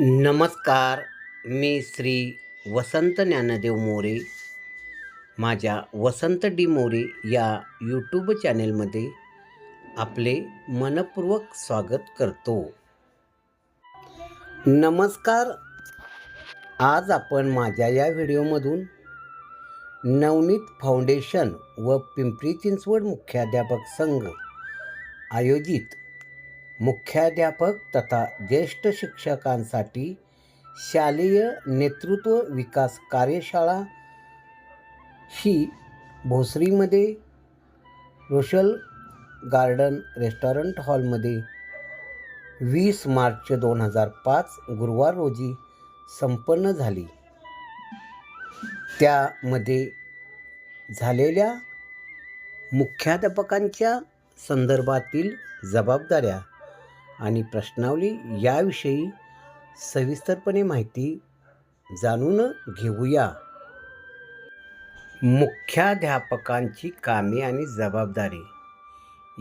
नमस्कार मी श्री वसंत ज्ञानदेव मोरे. माझ्या वसंत डी मोरे या यूट्यूब चॅनेलमध्ये आपले मनपूर्वक स्वागत करतो. नमस्कार. आज आपण माझ्या या व्हिडिओमधून नवनीत फाउंडेशन व पिंपरी चिंचवड मुख्याध्यापक संघ आयोजित मुख्याध्यापक तथा ज्येष्ठ शिक्षकांसाठी शालेय नेतृत्व विकास कार्यशाळा ही भोसरीमध्ये रोशल गार्डन रेस्टॉरंट हॉलमध्ये वीस मार्च दोन हजार पाच गुरुवार रोजी संपन्न झाली. त्यामध्ये झालेल्या मुख्याध्यापकांच्या संदर्भातील जबाबदाऱ्या आणि प्रश्नावली याविषयी सविस्तरपणे माहिती जाणून घेऊया. मुख्याध्यापकांची कामे आणि जबाबदारी.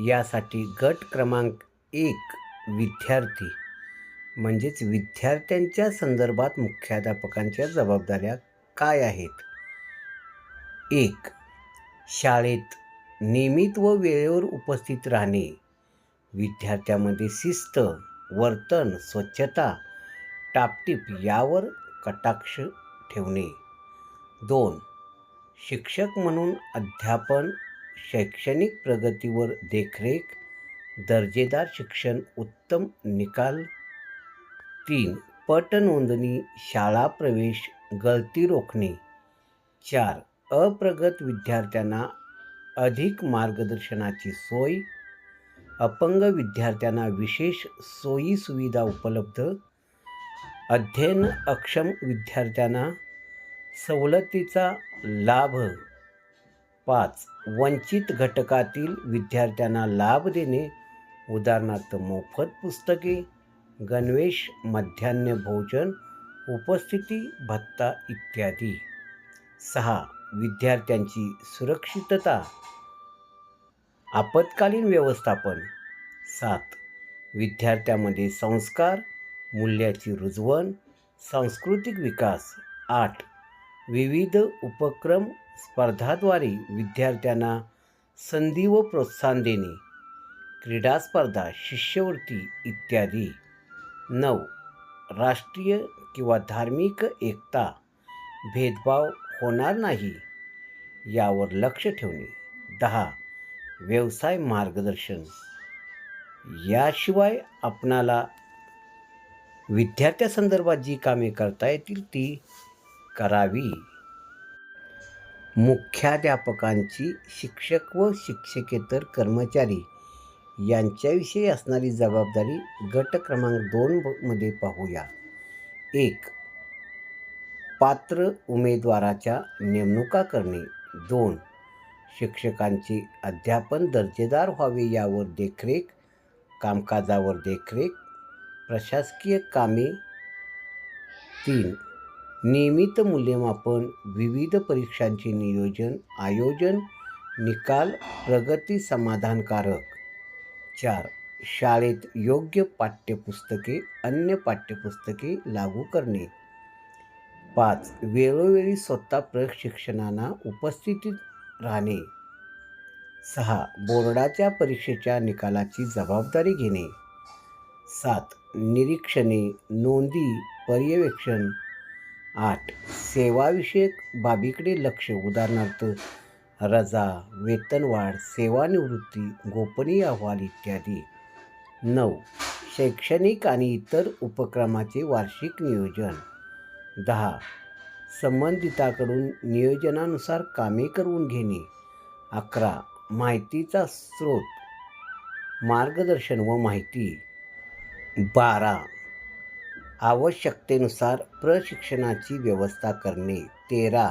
यासाठी गट क्रमांक एक विद्यार्थी. म्हणजेच विद्यार्थ्यांच्या संदर्भात मुख्याध्यापकांच्या जबाबदाऱ्या काय आहेत? एक शाळेत नियमित व वेळेवर उपस्थित राहणे. विद्यार्थ्यामध्ये शिस्त वर्तन स्वच्छता टापटीप यावर कटाक्ष ठेवणे. दोन शिक्षक म्हणून अध्यापन शैक्षणिक प्रगतीवर देखरेख दर्जेदार शिक्षण उत्तम निकाल. तीन पट नोंदणी शाळा प्रवेश गळती रोखणे. चार अप्रगत विद्यार्थ्यांना अधिक मार्गदर्शनाची सोय अपंग विद्यार्थ्यांना विशेष सोयीसुविधा उपलब्ध. अध्ययन अक्षम विद्यार्थ्यांना सवलतीचा लाभ. पाच वंचित घटकातील विद्यार्थ्यांना लाभ देणे. उदाहरणार्थ मोफत पुस्तके गणवेश मध्यान्ह भोजन उपस्थिती भत्ता इत्यादी. सहा विद्यार्थ्यांची सुरक्षितता. आपत्कालीन व्यवस्थापन. सात. विद्यार्थ्यामध्ये संस्कार मूल्याची रुजवण सांस्कृतिक विकास. आठ. विविध उपक्रम स्पर्धाद्वारे विद्यार्थ्यांना संधी व प्रोत्साहन देणे. क्रीडा स्पर्धा शिष्यवृत्ती इत्यादी. नऊ. राष्ट्रीय किंवा धार्मिक एकता. भेदभाव होणार नाही यावर लक्ष ठेवणे. दहा. व्यवसाय मार्गदर्शन. याशिवाय आपणाला विद्यार्थ्यासंदर्भात जी कामे करता येतील ती करावी. मुख्याध्यापकांची शिक्षक व शिक्षकेतर कर्मचारी यांच्याविषयी असणारी जबाबदारी गट क्रमांक दोन मध्ये पाहूया. एक पात्र उमेदवाराच्या नेमणुका करणे. दोन शिक्षकांची अध्यापन दर्जेदार व्हावे यावर देखरेख कामकाजावर देखरेख प्रशासकीय कामे. तीन नियमित मूल्यमापन विविध परीक्षांचे नियोजन आयोजन निकाल प्रगती समाधानकारक. चार शाळेत योग्य पाठ्यपुस्तके अन्य पाठ्यपुस्तके लागू करणे. पाच वेळोवेळी स्वतः प्रशिक्षणांना उपस्थितीत राहणे सहा. बोर्डाच्या परीक्षेच्या निकालाची जबाबदारी घेणे. सात. निरीक्षणे नोंदी पर्यवेक्षण. आठ. सेवाविषयक बाबीकडे लक्ष. उदाहरणार्थ रजा वेतनवाढ सेवानिवृत्ती गोपनीय अहवाल इत्यादी. नऊ. शैक्षणिक आणि इतर उपक्रमाचे वार्षिक नियोजन. दहा. संबंधिताकडून नियोजनानुसार कामे करून घेणे. अकरा. माहितीचा स्रोत. मार्गदर्शन व माहिती. बारा. आवश्यकतेनुसार प्रशिक्षणाची व्यवस्था करणे. तेरा.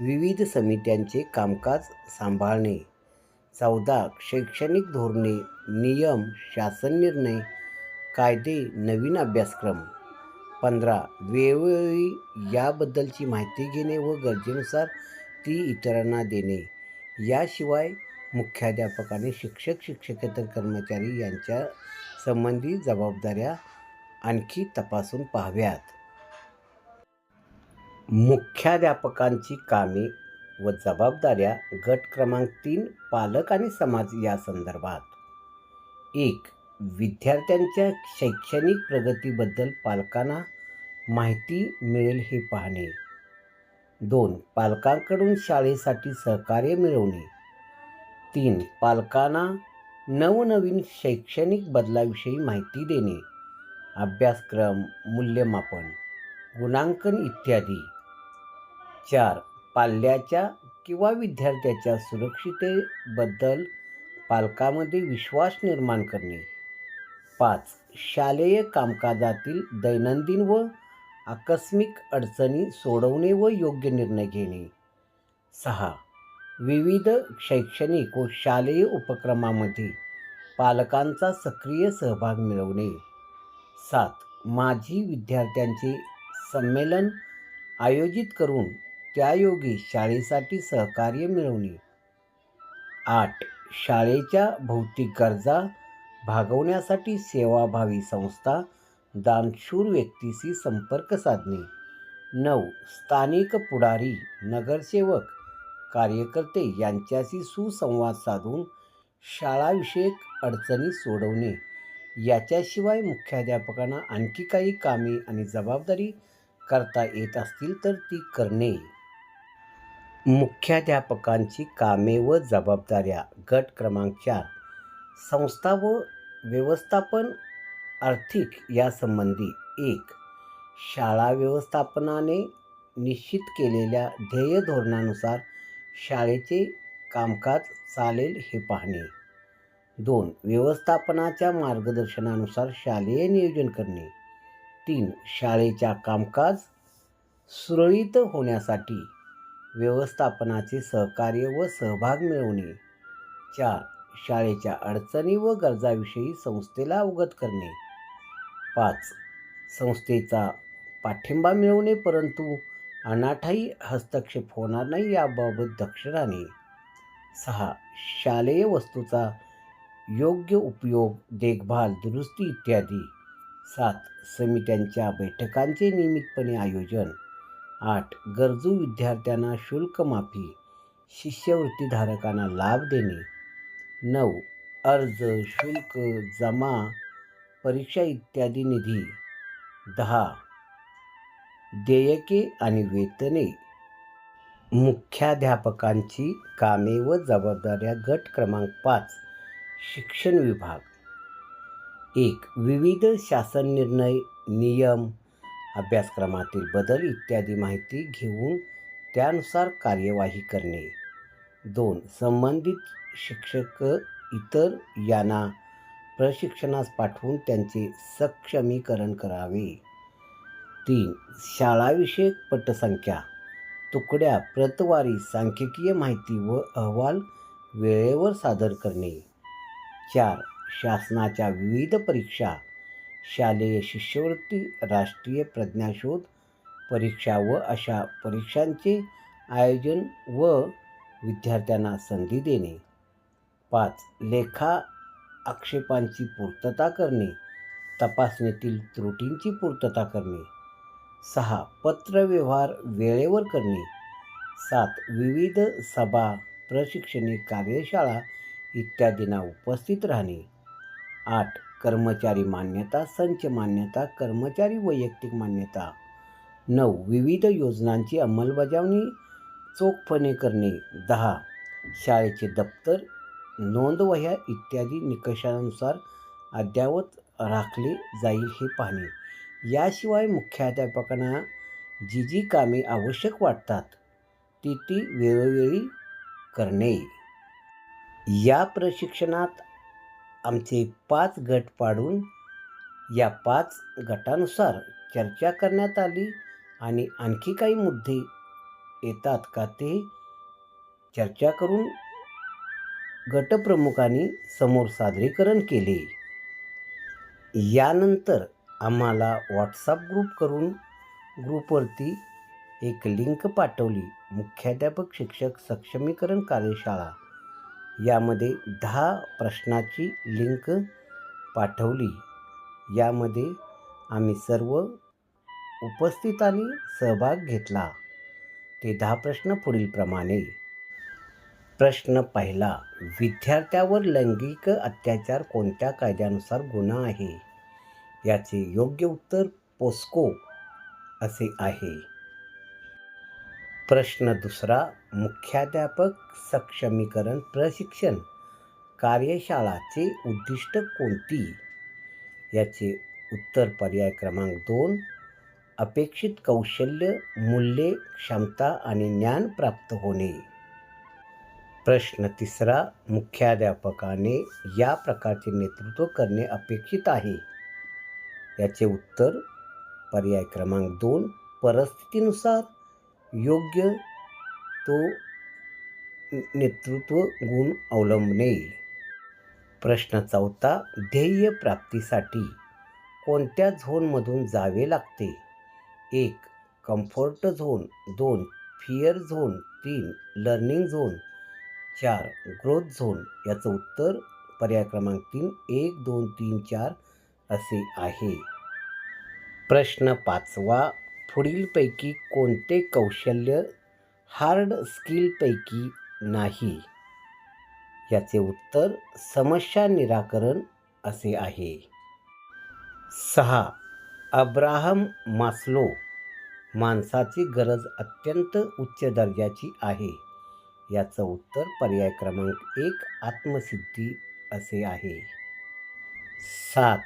विविध समित्यांचे कामकाज सांभाळणे. चौदा. शैक्षणिक धोरणे नियम शासन निर्णय कायदे नवीन अभ्यासक्रम. पंधरा. वेळोवेळी याबद्दलची माहिती घेणे व गरजेनुसार ती इतरांना देणे. याशिवाय मुख्याध्यापकाने शिक्षक शिक्षकेतर कर्मचारी यांच्या संबंधी जबाबदाऱ्या आणखी तपासून पाहाव्यात. मुख्याध्यापकांची कामे व जबाबदाऱ्या गट क्रमांक तीन पालक आणि समाज या संदर्भात. एक विद्यार्थ्यांच्या शैक्षणिक प्रगतीबद्दल पालकांना माहिती मिळेल हे पाहणे. दोन पालकांकडून शाळेसाठी सहकार्य मिळवणे. तीन पालकांना नवनवीन शैक्षणिक बदलाविषयी माहिती देणे. अभ्यासक्रम मूल्यमापन गुणांकन इत्यादी. चार पाल्याच्या किंवा विद्यार्थ्याच्या सुरक्षितेबद्दल पालकामध्ये विश्वास निर्माण करणे. पाच. शालेय कामकाजातील दैनंदिन व आकस्मिक अडचणी सोडवणे व योग्य निर्णय घेणे. सहा. विविध शैक्षणिक व शालेय उपक्रमामध्ये पालकांचा सक्रिय सहभाग मिळवणे. सात. माजी विद्यार्थ्यांचे संमेलन आयोजित करून त्यायोगे शाळेसाठी सहकार्य मिळवणे. आठ. शाळेच्या भौतिक गरजा भागवण्यासाठी सेवाभावी संस्था दानशूर व्यक्तीशी संपर्क साधणे. नऊ स्थानिक पुढारी नगरसेवक कार्यकर्ते यांच्याशी सुसंवाद साधून शाळाविषयक अडचणी सोडवणे. याच्याशिवाय मुख्याध्यापकांना आणखी काही कामे आणि जबाबदारी करता येत असतील तर ती करणे. मुख्याध्यापकांची कामे व जबाबदाऱ्या गट क्रमांक चार संस्था व व्यवस्थापन आर्थिक यासंबंधी एक शाळा व्यवस्थापनाने निश्चित केलेल्या ध्येय धोरणानुसार शाळेचे कामकाज चालेल हे पाहणे. दोन व्यवस्थापनाच्या मार्गदर्शनानुसार शालेय नियोजन करणे. तीन शाळेच्या कामकाज सुरळीत होण्यासाठी व्यवस्थापनाचे सहकार्य व सहभाग मिळवणे. चार शाळेच्या अडचणी व गरजाविषयी संस्थेला अवगत करणे. पाच. संस्थेचा पाठिंबा मिळवणे परंतु अनाठाई हस्तक्षेप होणार नाही याबाबत दक्ष राहणे. सहा. शालेय वस्तूचा योग्य उपयोग देखभाल दुरुस्ती इत्यादी. सात. समित्यांच्या बैठकांचे नियमितपणे आयोजन. आठ. गरजू विद्यार्थ्यांना शुल्कमाफी शिष्यवृत्तीधारकांना लाभ देणे. नऊ अर्ज शुल्क जमा परीक्षा इत्यादी निधी. दहा देयके आणि वेतने. मुख्याध्यापकांची कामे व जबाबदाऱ्या गट क्रमांक पाच शिक्षण विभाग. एक विविध शासन निर्णय नियम अभ्यासक्रमातील बदल इत्यादी माहिती घेऊन त्यानुसार कार्यवाही करणे. दोन संबंधित शिक्षक इतर यांना प्रशिक्षणास पाठवून त्यांचे सक्षमीकरण करावे. तीन शाळाविषयक पटसंख्या. तुकड्या प्रतवारी सांख्यिकीय माहिती व अहवाल वेळेवर सादर करणे. चार शासनाच्या विविध परीक्षा. शालेय शिष्यवृत्ती राष्ट्रीय प्रज्ञाशोध परीक्षा व अशा परीक्षांचे आयोजन व विद्यार्थ्यांना संधी देणे. पाच. लेखा आक्षेपांची पूर्तता करणे. तपासणीतील त्रुटींची पूर्तता करणे. सहा. पत्रव्यवहार वेळेवर करणे. सात. विविध सभा प्रशिक्षणे कार्यशाळा इत्यादींना उपस्थित राहणे. आठ. कर्मचारी मान्यता संच मान्यता कर्मचारी वैयक्तिक मान्यता. नऊ. विविध योजनांची अंमलबजावणी चोखपणे करणे. दहा. शाळेचे दप्तर नोंदवह्या इत्यादी निकषानुसार अद्ययावत राखले जाईल हे पाहणे. याशिवाय मुख्याध्यापकांना जी जी कामे आवश्यक वाटतात ती ती वेळोवेळी करणे. या प्रशिक्षणात आमचे पाच गट पाडून या पाच गटानुसार चर्चा करण्यात आली आणि आणखी काही मुद्दे येतात का ते चर्चा करून गटप्रमुखांनी समोर सादरीकरण केले. यानंतर आम्हाला व्हॉट्सअप ग्रुप करून ग्रुपवरती एक लिंक पाठवली. मुख्याध्यापक शिक्षक सक्षमीकरण कार्यशाळा. यामध्ये दहा प्रश्नाची लिंक पाठवली. यामध्ये आम्ही सर्व उपस्थितांनी सहभाग घेतला. ते दहा प्रश्न पुढीलप्रमाणे. प्रश्न पहिला विद्यार्थ्यावर लैंगिक अत्याचार कोणत्या कायद्यानुसार गुन्हा आहे? याचे योग्य उत्तर पोस्को असे आहे. प्रश्न दुसरा मुख्याध्यापक सक्षमीकरण प्रशिक्षण कार्यशाळाचे उद्दिष्ट कोणती? याचे उत्तर पर्याय क्रमांक दोन अपेक्षित कौशल्य मूल्ये क्षमता आणि ज्ञान प्राप्त होणे. प्रश्न तिसरा मुख्याध्यापकाने या प्रकारचे नेतृत्व करणे अपेक्षित आहे? याचे उत्तर पर्याय क्रमांक दोन परिस्थितीनुसार. योग्य तो नेतृत्व गुण अवलंबणे. प्रश्न चौथा ध्येय प्राप्तीसाठी कोणत्या झोनमधून जावे लागते? एक कम्फर्ट झोन दोन फिअर झोन तीन लर्निंग झोन चार ग्रोथ झोन याचं उत्तर पर्याय क्रमांक तीन एक दोन तीन चार असे आहे. प्रश्न पाचवा पुढीलपैकी कोणते कौशल्य हार्ड स्किलपैकी नाही? याचे उत्तर समस्या निराकरण असे आहे. सहा अब्राहम मास्लो माणसाची गरज अत्यंत उच्च दर्जाची आहे. याचं उत्तर पर्याय क्रमांक एक आत्मसिद्धी असे आहे. सात.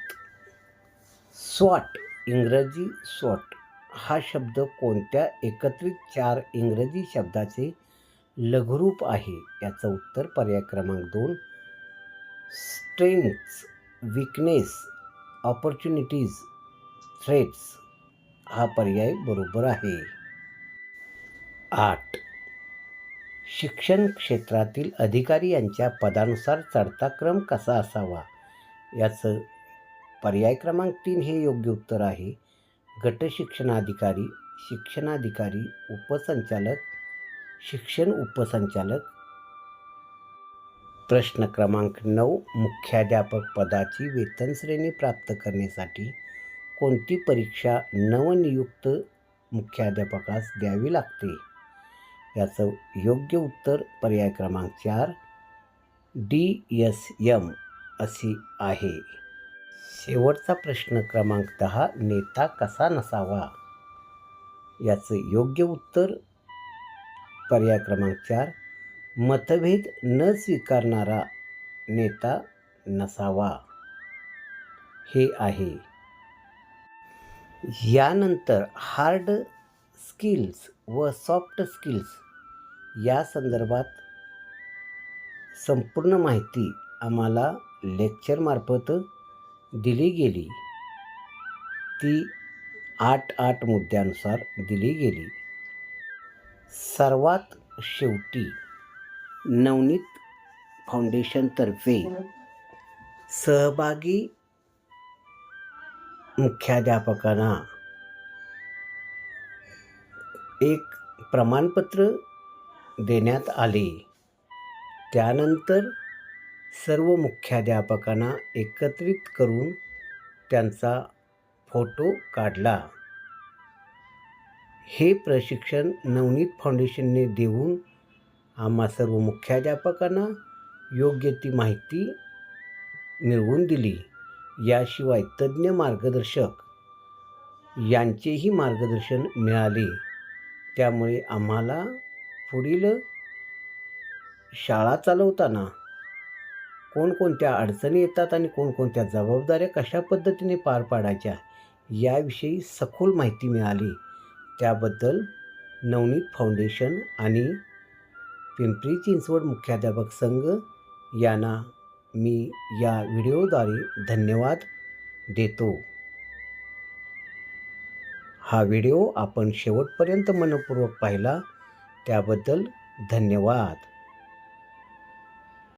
स्वॉट इंग्रजी स्वॉट. हा शब्द कोणत्या एकत्रित चार इंग्रजी शब्दाचे लघुरूप आहे? याचं उत्तर पर्याय क्रमांक दोन स्ट्रेंथ्स विकनेस ऑपॉर्च्युनिटीज थ्रेट्स. हा पर्याय बरोबर आहे. आठ. शिक्षण क्षेत्रातील अधिकारी यांच्या पदानुसार चढता क्रम कसा असावा? याचं पर्याय क्रमांक तीन हे योग्य उत्तर आहे. गट शिक्षणाधिकारी शिक्षणाधिकारी उपसंचालक शिक्षण उपसंचालक. प्रश्न क्रमांक नऊ मुख्याध्यापक पदाची वेतन श्रेणी प्राप्त करण्यासाठी कोणती परीक्षा नवनियुक्त मुख्याध्यापकास द्यावी लागते? याचं योग्य उत्तर पर्याय क्रमांक चार डी एस यम अशी आहे. शेवटचा प्रश्न क्रमांक दहा नेता कसा नसावा? याचं योग्य उत्तर पर्याय क्रमांक चार मतभेद न स्वीकारणारा नेता नसावा. हे आहे. यानंतर हार्ड स्किल्स व सॉफ्ट स्किल्स या संदर्भात संपूर्ण माहिती आम्हाला लेक्चरमार्फत दिली गेली. ती आठ आठ मुद्द्यानुसार दिली गेली. सर्वात शेवटी नवनीत फाउंडेशनतर्फे सहभागी मुख्याध्यापकांना एक प्रमाणपत्र देण्यात आले. त्यानंतर सर्व मुख्याध्यापकांना एकत्रित करून त्यांचा फोटो काढला. हे प्रशिक्षण नवनीत फाउंडेशनने देऊन आम्हा सर्व मुख्याध्यापकांना योग्य ती माहिती मिळवून दिली. याशिवाय तज्ज्ञ मार्गदर्शक यांचेही मार्गदर्शन मिळाले. त्यामुळे आम्हाला पुढील शाळा चालवताना कोणकोणत्या अडचणी येतात आणि कोणकोणत्या जबाबदाऱ्या कशा पद्धतीने पार पाडायच्या याविषयी सखोल माहिती मिळाली. त्याबद्दल नवनीत फाउंडेशन आणि पिंपरी चिंचवड मुख्याध्यापक संघ यांना मी या व्हिडिओद्वारे धन्यवाद देतो. हा व्हिडिओ आपण शेवटपर्यंत मनपूर्वक पाहिला. त्याबद्दल धन्यवाद.